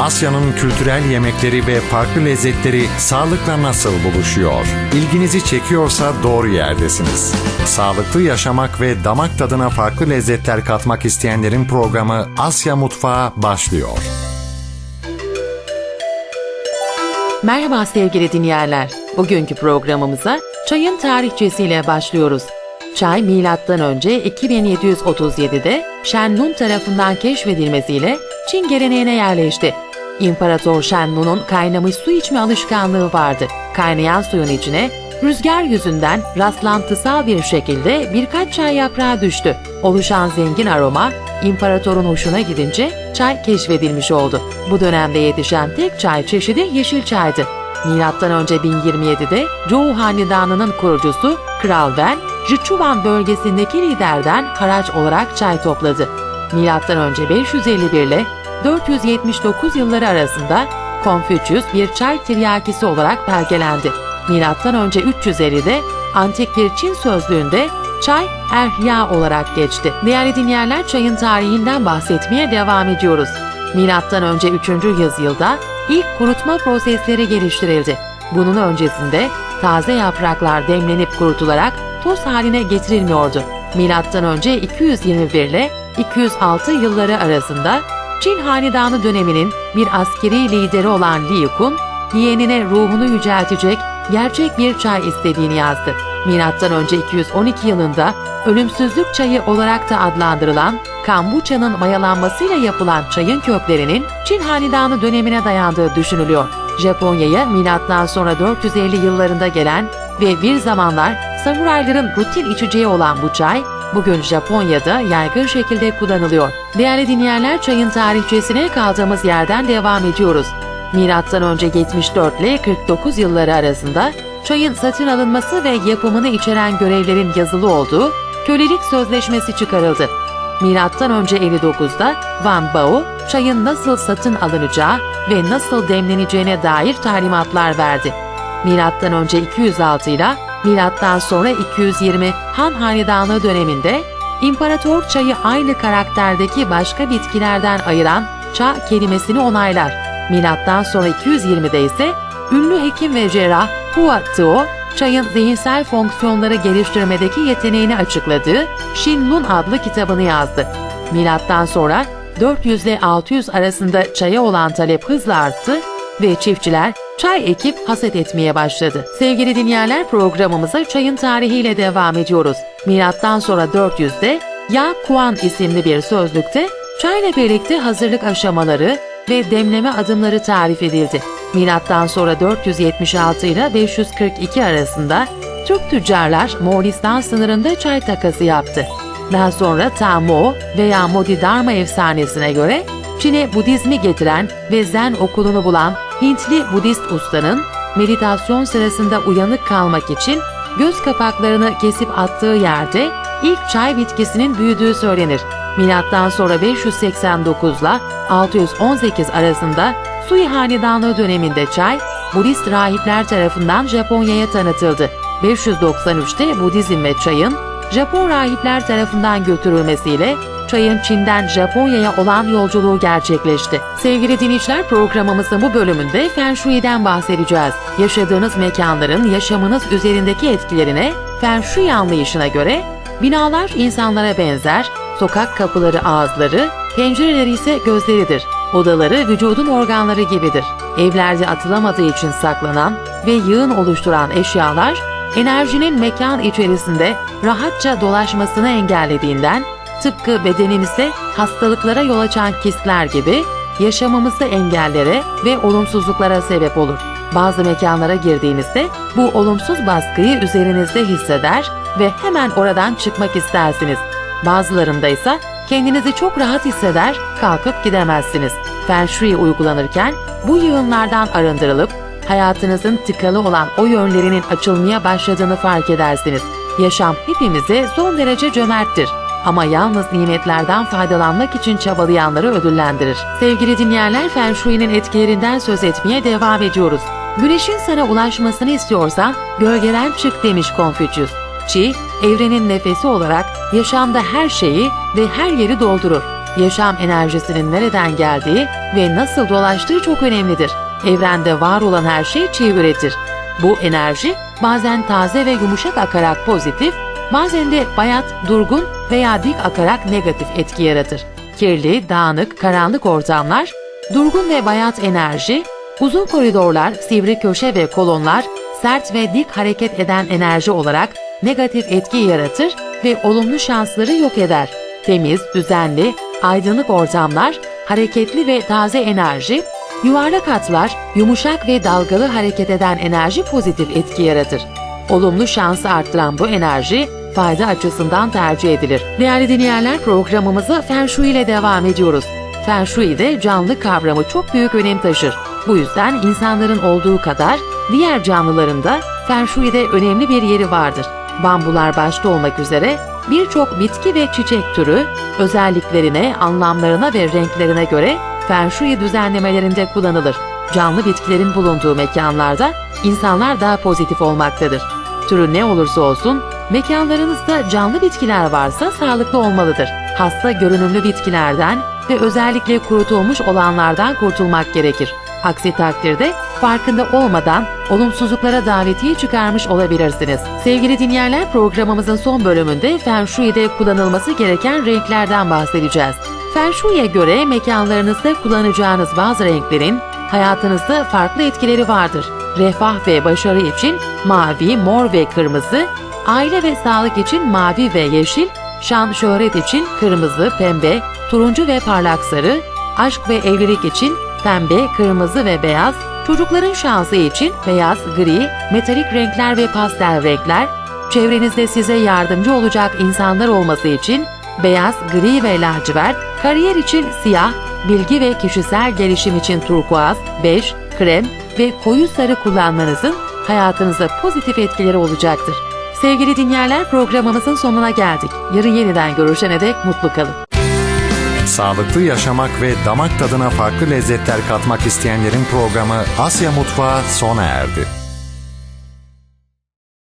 Asya'nın kültürel yemekleri ve farklı lezzetleri sağlıkla nasıl buluşuyor? İlginizi çekiyorsa doğru yerdesiniz. Sağlıklı yaşamak ve damak tadına farklı lezzetler katmak isteyenlerin programı Asya Mutfağı başlıyor. Merhaba sevgili dinleyenler. Bugünkü programımıza çayın tarihçesiyle başlıyoruz. Çay milattan önce 2737'de Shenlun tarafından keşfedilmesiyle Çin geleneğine yerleşti. İmparator Shenlun'un kaynamış su içme alışkanlığı vardı. Kaynayan suyun içine rüzgar yüzünden rastlantısal bir şekilde birkaç çay yaprağı düştü. Oluşan zengin aroma imparatorun hoşuna gidince çay keşfedilmiş oldu. Bu dönemde yetişen tek çay çeşidi yeşil çaydı. Milattan önce 1027'de Zhou Hanedanı'nın kurucusu Kral Wen, Jichuan bölgesindeki liderden haraç olarak çay topladı. Milattan önce 551 ile 479 yılları arasında Konfüçyüs bir çay tiryakisi olarak belgelendi. Milattan önce 350'de antik bir Çin sözlüğünde çay erhya olarak geçti. Değerli dinleyenler çayın tarihinden bahsetmeye devam ediyoruz. Milattan önce 3. yüzyılda ilk kurutma prosesleri geliştirildi. Bunun öncesinde taze yapraklar demlenip kurutularak toz haline getirilmiyordu. Milattan önce 221 ile 206 yılları arasında Çin Hanedanı döneminin bir askeri lideri olan Li Yukun, yeğenine ruhunu yüceltecek gerçek bir çay istediğini yazdı. Milattan önce 212 yılında ölümsüzlük çayı olarak da adlandırılan kambuçanın mayalanmasıyla yapılan çayın köklerinin Çin Hanedanı dönemine dayandığı düşünülüyor. Japonya'ya milattan sonra 450 yıllarında gelen ve bir zamanlar samurayların rutin içeceği olan bu çay, bugün Japonya'da yaygın şekilde kullanılıyor. Değerli dinleyenler çayın tarihçesine kaldığımız yerden devam ediyoruz. Milattan önce 74 ile 49 yılları arasında çayın satın alınması ve yapımını içeren görevlerin yazılı olduğu kölelik sözleşmesi çıkarıldı. Milattan önce 59'da Van Bao çayın nasıl satın alınacağı ve nasıl demleneceğine dair talimatlar verdi. Milattan önce 206 ile milattan sonra 220 Han Hanedanlığı döneminde imparator çayı aynı karakterdeki başka bitkilerden ayıran ça kelimesini onaylar. Milattan sonra 220'de ise ünlü hekim ve cerrah Hua Tuo, çayın zihinsel fonksiyonları geliştirmedeki yeteneğini açıkladığı Shinlun adlı kitabını yazdı. Milattan sonra 400 ile 600 arasında çaya olan talep hızla arttı ve çiftçiler çay ekip haset etmeye başladı. Sevgili dinleyenler programımıza çayın tarihiyle devam ediyoruz. Milattan sonra 400'de Ya Kuan isimli bir sözlükte çayla birlikte hazırlık aşamaları ve demleme adımları tarif edildi. Milattan sonra 476 ile 542 arasında Türk tüccarlar Moğolistan sınırında çay takası yaptı. Daha sonra Tamo veya Modidharma efsanesine göre Çin'e Budizmi getiren ve Zen okulunu bulan Hintli Budist ustanın meditasyon sırasında uyanık kalmak için göz kapaklarını kesip attığı yerde ilk çay bitkisinin büyüdüğü söylenir. Milattan sonra 589 ile 618 arasında Sui Hanedanlığı döneminde çay, Budist rahipler tarafından Japonya'ya tanıtıldı. 593'te Budizm ve çayın Japon rahipler tarafından götürülmesiyle çayın Çin'den Japonya'ya olan yolculuğu gerçekleşti. Sevgili dinleyiciler programımızın bu bölümünde Feng Shui'den bahsedeceğiz. Yaşadığınız mekanların yaşamınız üzerindeki etkilerine Feng Shui anlayışına göre binalar insanlara benzer, sokak kapıları ağızları, pencereleri ise gözleridir. Odaları vücudun organları gibidir. Evlerde atılamadığı için saklanan ve yığın oluşturan eşyalar enerjinin mekan içerisinde rahatça dolaşmasını engellediğinden tıpkı bedenimizde hastalıklara yol açan kistler gibi yaşamımızda engellere ve olumsuzluklara sebep olur. Bazı mekanlara girdiğinizde bu olumsuz baskıyı üzerinizde hisseder ve hemen oradan çıkmak istersiniz. Bazılarında ise kendinizi çok rahat hisseder, kalkıp gidemezsiniz. Feng Shui uygulanırken bu yığınlardan arındırılıp hayatınızın tıkalı olan o yönlerinin açılmaya başladığını fark edersiniz. Yaşam hepimize son derece cömerttir ama yalnız nimetlerden faydalanmak için çabalayanları ödüllendirir. Sevgili dinleyenler Feng Shui'nin etkilerinden söz etmeye devam ediyoruz. Güneşin sana ulaşmasını istiyorsan gölgeden çık demiş Konfüçyüs. Çi, evrenin nefesi olarak yaşamda her şeyi ve her yeri doldurur. yaşam enerjisinin nereden geldiği ve nasıl dolaştığı çok önemlidir. Evrende var olan her şey çiğ üretir. Bu enerji bazen taze ve yumuşak akarak pozitif, bazen de bayat, durgun veya dik akarak negatif etki yaratır. Kirli, dağınık, karanlık ortamlar, durgun ve bayat enerji, uzun koridorlar, sivri köşe ve kolonlar, sert ve dik hareket eden enerji olarak negatif etki yaratır ve olumlu şansları yok eder. Temiz, düzenli, aydınlık ortamlar, hareketli ve taze enerji, yuvarlak hatlar, yumuşak ve dalgalı hareket eden enerji pozitif etki yaratır. Olumlu şansı arttıran bu enerji fayda açısından tercih edilir. Değerli dinleyenler programımıza Feng Shui ile devam ediyoruz. Feng Shui'de canlı kavramı çok büyük önem taşır. Bu yüzden insanların olduğu kadar diğer canlıların da Feng Shui'de önemli bir yeri vardır. Bambular başta olmak üzere birçok bitki ve çiçek türü özelliklerine, anlamlarına ve renklerine göre Feng düzenlemelerinde kullanılır. Canlı bitkilerin bulunduğu mekanlarda insanlar daha pozitif olmaktadır. Türü ne olursa olsun mekanlarınızda canlı bitkiler varsa sağlıklı olmalıdır. Hasta görünümlü bitkilerden ve özellikle kurutulmuş olanlardan kurtulmak gerekir. Aksi takdirde farkında olmadan olumsuzluklara davetiye çıkarmış olabilirsiniz. Sevgili dinleyenler programımızın son bölümünde Feng Shui'de kullanılması gereken renklerden bahsedeceğiz. Feng Shui'ye göre mekanlarınızda kullanacağınız bazı renklerin hayatınızda farklı etkileri vardır. Refah ve başarı için mavi, mor ve kırmızı, aile ve sağlık için mavi ve yeşil, şan şöhret için kırmızı, pembe, turuncu ve parlak sarı, aşk ve evlilik için pembe, kırmızı ve beyaz, çocukların şansı için beyaz, gri, metalik renkler ve pastel renkler, çevrenizde size yardımcı olacak insanlar olması için beyaz, gri ve lacivert, kariyer için siyah, bilgi ve kişisel gelişim için turkuaz, bej, krem ve koyu sarı kullanmanızın hayatınıza pozitif etkileri olacaktır. Sevgili dinleyenler programımızın sonuna geldik. Yarın yeniden görüşene dek mutlu kalın. Sağlıklı yaşamak ve damak tadına farklı lezzetler katmak isteyenlerin programı Asya Mutfağı sona erdi.